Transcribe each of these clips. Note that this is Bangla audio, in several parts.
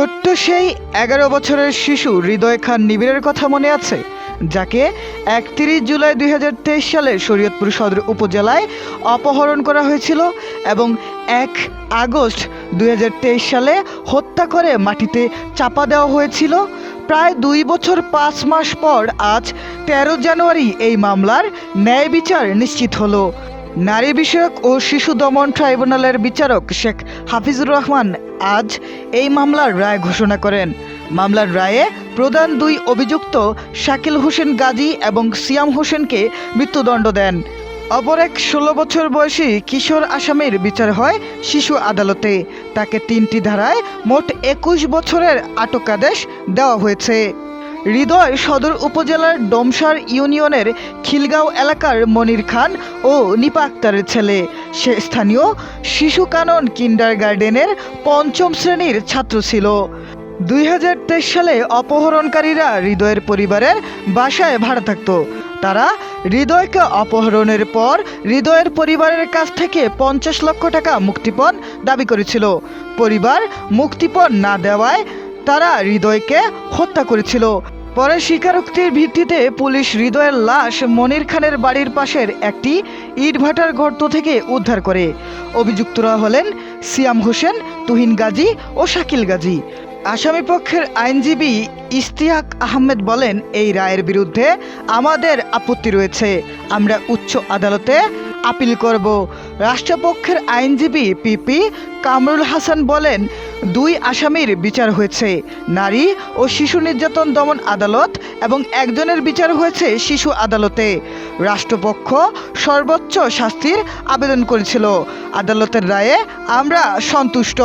ছোট্ট সেই এগারো বছরের শিশু হৃদয় খান নিবিড়ের কথা মনে আছে, যাকে একত্রিশ জুলাই দুই হাজার তেইশ সালে শরীয়তপুর সদর উপজেলায় অপহরণ করা হয়েছিল এবং এক আগস্ট দুই হাজার তেইশ সালে হত্যা করে মাটিতে চাপা দেওয়া হয়েছিল। প্রায় দুই বছর পাঁচ মাস পর আজ তেরো জানুয়ারি এই মামলার ন্যায় বিচার নিশ্চিত হলো। নারী বিষয়ক ও শিশু দমন ট্রাইব্যুনালের বিচারক শেখ হাফিজুর রহমান আজ এই মামলার রায় ঘোষণা করেন। মামলার রায়ে প্রধান দুই অভিযুক্ত শাকিল হোসেন গাজী এবং সিয়াম হোসেনকে মৃত্যুদণ্ড দেন। অপর এক ষোলো বছর বয়সী কিশোর আসামির বিচার হয় শিশু আদালতে। তাকে তিনটি ধারায় মোট একুশ বছরের আটকাদেশ দেওয়া হয়েছে। হৃদয় সদর উপজেলার ডোমসার ইউনিয়নের খিলগাঁও এলাকার মনির খান ও নিপা আক্তারের ছেলে। সে স্থানীয় শিশু কানন কিন্ডার গার্ডেনের পঞ্চম শ্রেণির ছাত্র ছিল। দুই হাজার তেইশ সালে অপহরণকারীরা হৃদয়ের পরিবারের বাসায় ভাড়া থাকতো। তারা হৃদয়কে অপহরণের পর হৃদয়ের পরিবারের কাছ থেকে পঞ্চাশ লক্ষ টাকা মুক্তিপণ দাবি করেছিল। পরিবার মুক্তিপণ না দেওয়ায় তারা হৃদয়কে হত্যা করেছিল। পরে স্বীকারোক্তির ভিত্তিতে পুলিশ হৃদয়ের লাশ মনির খানের বাড়ির পাশের একটি ইটভাটার গর্ত থেকে উদ্ধার করে। অভিযুক্তরা হলেন সিয়াম হোসেন, তুহিন গাজী ও শাকিল গাজী। আসামি পক্ষের আইনজীবী ইস্তিয়াক আহমেদ বলেন, এই রায়ের বিরুদ্ধে আমাদের আপত্তি রয়েছে। আমরা উচ্চ আদালতে আপিল করব। রাষ্ট্রপক্ষের আইনজীবী পিপি কামরুল হাসান বলেন, দুই আসামির বিচার হয়েছে, নারী ও শিশু নির্যাতন দমন আদালত এবং একজনের বিচার হয়েছে শিশু আদালতে। রাষ্ট্রপক্ষ সর্বোচ্চ শাস্তির আবেদন করেছিল। আদালতের রায়ে আমরা সন্তুষ্ট।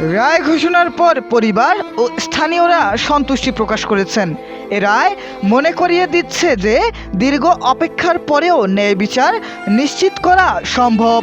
রায় ঘোষণার পর পরিবার ও স্থানীয়রা সন্তুষ্টি প্রকাশ করেছেন। এ রায় মনে করিয়ে দিচ্ছে যে দীর্ঘ অপেক্ষার পরেও ন্যায় বিচার নিশ্চিত করা সম্ভব।